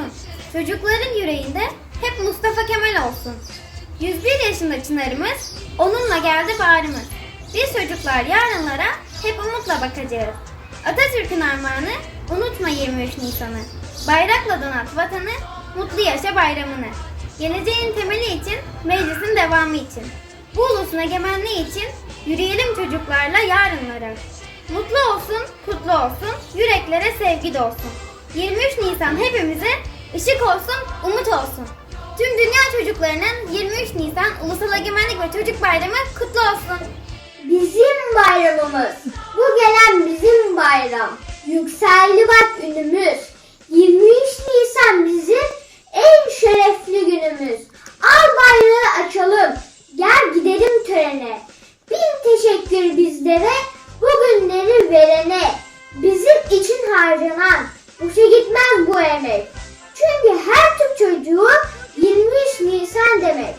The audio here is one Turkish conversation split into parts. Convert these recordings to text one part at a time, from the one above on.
olsun. Çocukların yüreğinde hep Mustafa Kemal olsun. 101 yaşında Çınar'ımız, onunla geldi bağrımız. Biz çocuklar yarınlara hep umutla bakacağız. Atatürk'ün armağanı, unutma 23 Nisan'ı. Bayrakla donat vatanı, mutlu yaşa bayramını. Geleceğin temeli için, meclisin devamı için. Bu ulusun egemenliği için yürüyelim çocuklarla yarınlara. Mutlu olsun, kutlu olsun, yüreklere sevgi dolsun. 23 Nisan hepimize ışık olsun, umut olsun. Tüm dünya çocuklarının 23 Nisan Ulusal Egemenlik ve Çocuk Bayramı kutlu olsun. Bizim bayramımız. Bu gelen bizim bayram. Yükseldi bak ünümüz. 23 Nisan bizim en şerefli günümüz. Al bayrağı açalım. Gel gidelim törene. Bin teşekkür bizlere bu günleri verene. Bizim için harcanan boşa gitmez bu emek. Çünkü her Türk çocuğu 23 Nisan demek.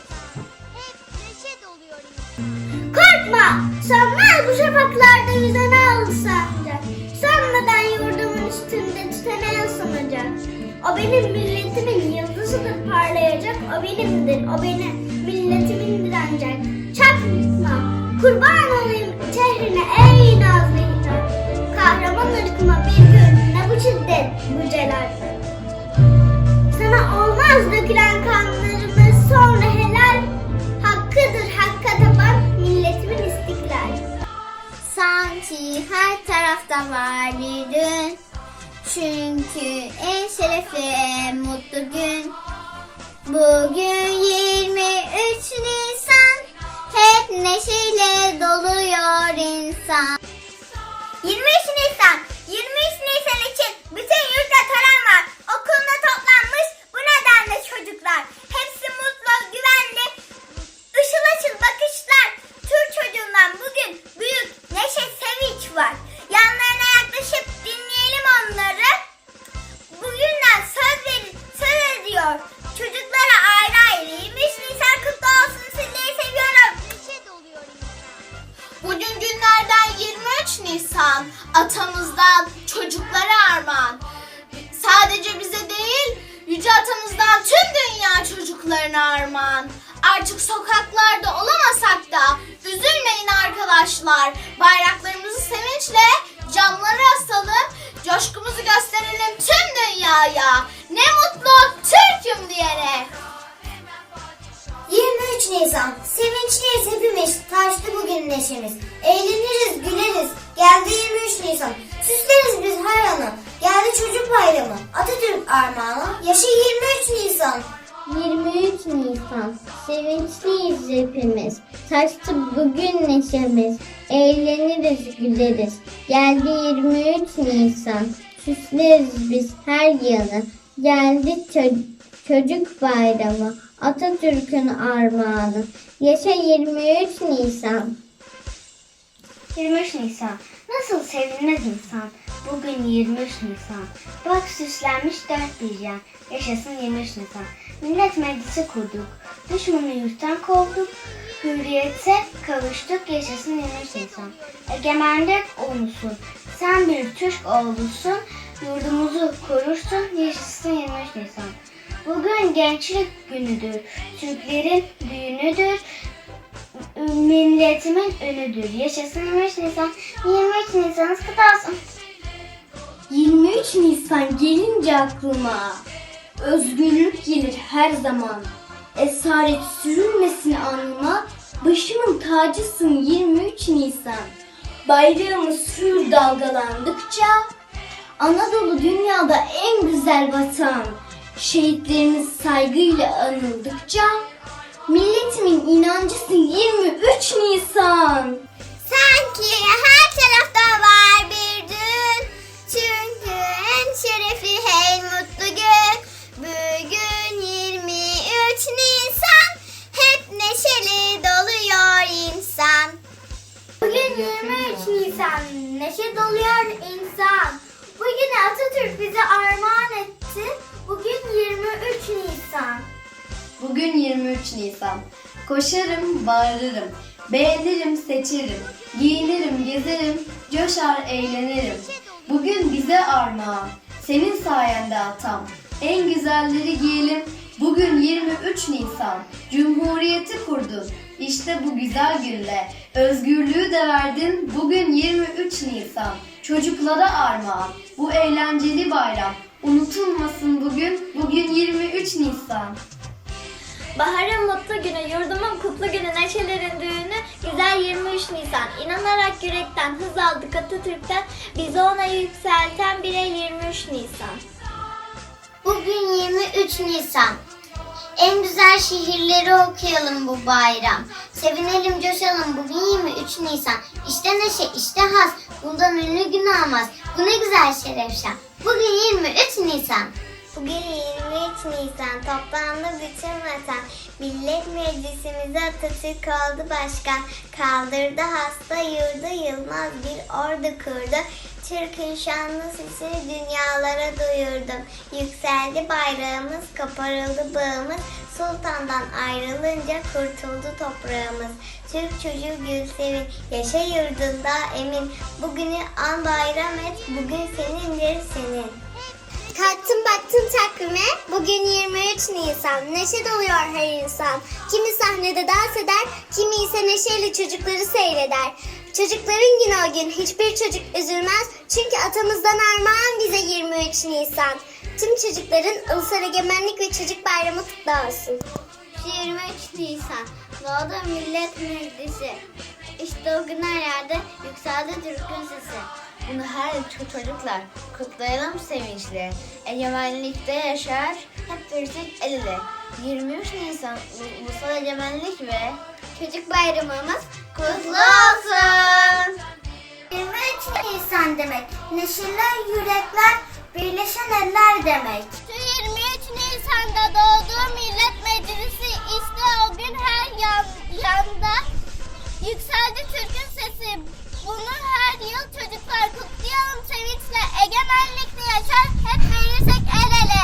Korkma, sönmez bu şafaklarda yüzen al sancak. Sönmeden yurdumun üstünde tütene ısınacak. O benim milletimin yıldızıdır parlayacak. O benimdir, o benim milletimindir ancak. Çakma, kurban olayım celal. Sana olmaz dökülen kanlarımız sonra helal. Hakkıdır hakka tapan milletimin istiklal. Sanki her tarafta var bir dün. Çünkü en şerefli en mutlu gün. Bugün 23 Nisan. Hep neşeyle doluyor insan. 23 Nisan, 23 Nisan için bütün atamızdan çocuklara armağan. Sadece bize değil, yüce atamızdan tüm dünya çocuklarına armağan. Artık sokaklarda olamasak da üzülmeyin arkadaşlar. Bayraklarımızı sevinçle camlara asalım, coşkumuzu gösterelim tüm dünyaya. Ne mutlu Türk'üm diyerek. 23 Nisan. Sevinçliyiz hepimiz. Taştı bugün neşemiz. Eğleniriz, güleriz. Geldi 23 Nisan. Süsleriz biz her yanı. Geldi çocuk bayramı. Atatürk armağanı. Yaşa 23 Nisan. 23 Nisan. Sevinçliyiz hepimiz. Taştı bugün neşemiz. Eğleniriz, güleriz. Geldi 23 Nisan. Süsleriz biz her yanı. Geldi ço- çocuk bayramı. Atatürk'ün armağanı. Yaşa 23 Nisan. 23 Nisan. Nasıl sevinmez insan. Bugün 23 Nisan. Bak süslenmiş dört yan. Yaşasın 23 Nisan. Millet meclisi kurduk. Düşmanı yurttan kovduk. Hürriyete kavuştuk. Yaşasın 23 Nisan. Egemenlik ulusun. Sen bir Türk oğlusun. Yurdumuzu korursun. Yaşasın 23 Nisan. Bugün gençlik günüdür. Türklerin düğünüdür. Milletimin önüdür. Yaşasın 23 Nisan. 23 Nisan'ınız kutlu olsun. 23 Nisan gelince aklıma özgürlük gelir her zaman. Esaret sürülmesin alnıma, başımın tacısın 23 Nisan. Bayrağımız hür dalgalandıkça, Anadolu dünyada en güzel vatan. Şehitlerimiz saygıyla anıldıkça, inancısı 23 Nisan. Sanki her tarafta var bir dün. Çünkü en şerefli en mutlu gün. Bugün 23 Nisan. Hep neşeli doluyor insan. Bugün 23 Nisan. Neşe doluyor insan. Bugün Atatürk bize armağan etti. Bugün 23 Nisan. Bugün 23 Nisan. Koşarım, bağırırım. Beğenirim, seçerim. Giyinirim, gezerim. Coşar, eğlenirim. Bugün bize armağan. Senin sayende atam. En güzelleri giyelim. Bugün 23 Nisan. Cumhuriyeti kurdun. İşte bu güzel günle. Özgürlüğü de verdin. Bugün 23 Nisan. Çocuklara armağan. Bu eğlenceli bayram. Unutulmasın bugün. Bugün 23 Nisan. Baharın mutlu günü, yurdumun kutlu günü, neşelerin düğünü, güzel 23 Nisan. İnanarak yürekten hız aldık Atatürk'ten, bizi ona yükselten bire 23 Nisan. Bugün 23 Nisan. En güzel şiirleri okuyalım bu bayram. Sevinelim, coşalım. Bugün 23 Nisan. İşte neşe, işte haz. Bundan ünlü gün olmaz. Bu ne güzel şerefşan. Bugün 23 Nisan. Bugün 23 Nisan toplandı bütün vatan. Millet Meclisimize Atatürk oldu başkan. Kaldırdı hasta yurdu Yılmaz bir ordu kurdu. Türk'ün şanlı sesini dünyalara duyurdum. Yükseldi bayrağımız, koparıldı bağımız. Sultandan ayrılınca kurtuldu toprağımız. Türk çocuğu Gülsevin, yaşa yurdunda emin. Bugünü an bayram et, bugün senindir senin. Kalktım baktım takvime. Bugün 23 Nisan. Neşe doluyor her insan. Kimi sahnede dans eder, kimi ise neşeyle çocukları seyreder. Çocukların günü o gün. Hiçbir çocuk üzülmez. Çünkü atamızdan armağan bize 23 Nisan. Tüm çocukların Ulusal Egemenlik ve Çocuk Bayramı kutlu olsun. 23 Nisan. Doğdu Millet Meclisi. İşte o gün her yerde yükseldi Türk'ün sesi. Bunu her ço- çocuklar kutlayalım sevinçle. Egemenlikte yaşar hep birlik el ele. 23 Nisan Ulu- Ulusal Egemenlik ve Çocuk bayramımız kutlu olsun. 23 Nisan demek. Neşeler yürekler, birleşen eller demek. 23 Nisan'da doğduğu Millet Meclisi işte o gün her yan, yanda yükseldi Türk'ün sesi. Bunu her yıl çocuklar kutlayalım sevinçle. Egemenlikle yaşar hep verirsek el ele.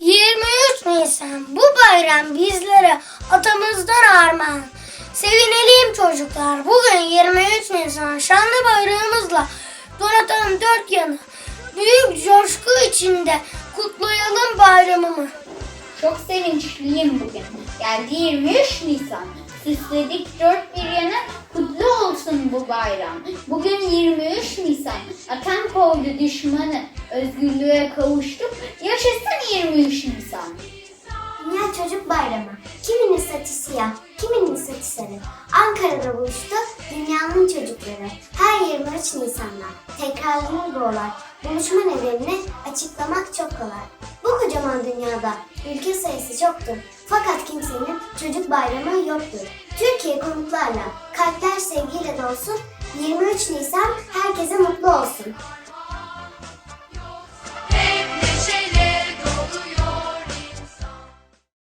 23 Nisan bu bayram bizlere atamızdan armağan. Sevinelim çocuklar. Bugün 23 Nisan şanlı bayrağımızla donatalım dört yanı. Büyük coşku içinde kutlayalım bayramımı. Çok sevinçliyim bugün. Geldi 23 Nisan. Süsledik dört bir yana kutlu olsun bu bayram. Bugün 23 Nisan. Atam kovdu düşmanı. Özgürlüğe kavuştuk. Yaşasın 23 Nisan. Dünya Çocuk Bayramı. Kiminin saçı siyah, kiminin saçı sarı. Ankara'da buluştu dünyanın çocukları. Her 23 Nisan'da tekrarlanır bu olay. Buluşma nedenini açıklamak çok kolay. Bu kocaman dünyada ülke sayısı çoktur. Fakat kimsenin çocuk bayramı yoktur. Türkiye konuklarla kalpler sevgiyle dolsun. 23 Nisan herkese mutlu olsun.